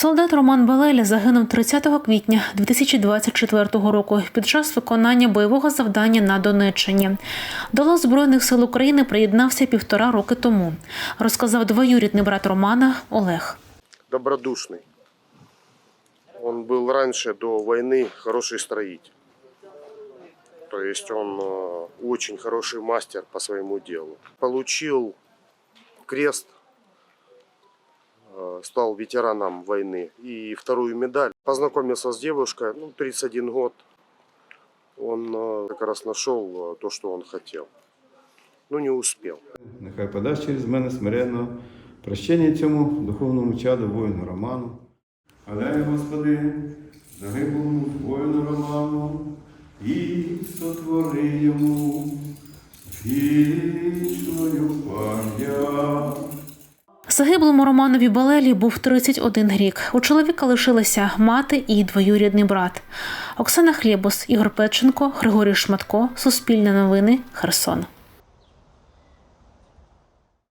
Солдат Роман Балеля загинув 30 квітня 2024 року під час виконання бойового завдання на Донеччині. До лав Збройних сил України приєднався півтора роки тому, розказав двоюрідний брат Романа Олег. добродушный. Он был раньше, до войны, хороший строитель. То есть он э, очень хороший мастер по своему делу. Получил крест, э, стал ветераном войны и вторую медаль. Познакомился с девушкой, ну, 31 год. Он э, как раз нашел э, то, что он хотел. Ну, не успел. Нехай подасть через мене смиренно прощення цьому духовному чаду воїну Роману. Але, Господи, загиблому воїну Роману і сотвори йому вічною пам'ять. Загиблому Романові Балелі був 31 рік. У чоловіка лишилися мати і двоюрідний брат. Оксана Хлібус, Ігор Печенко, Григорій Шматко, Суспільне новини, Херсон.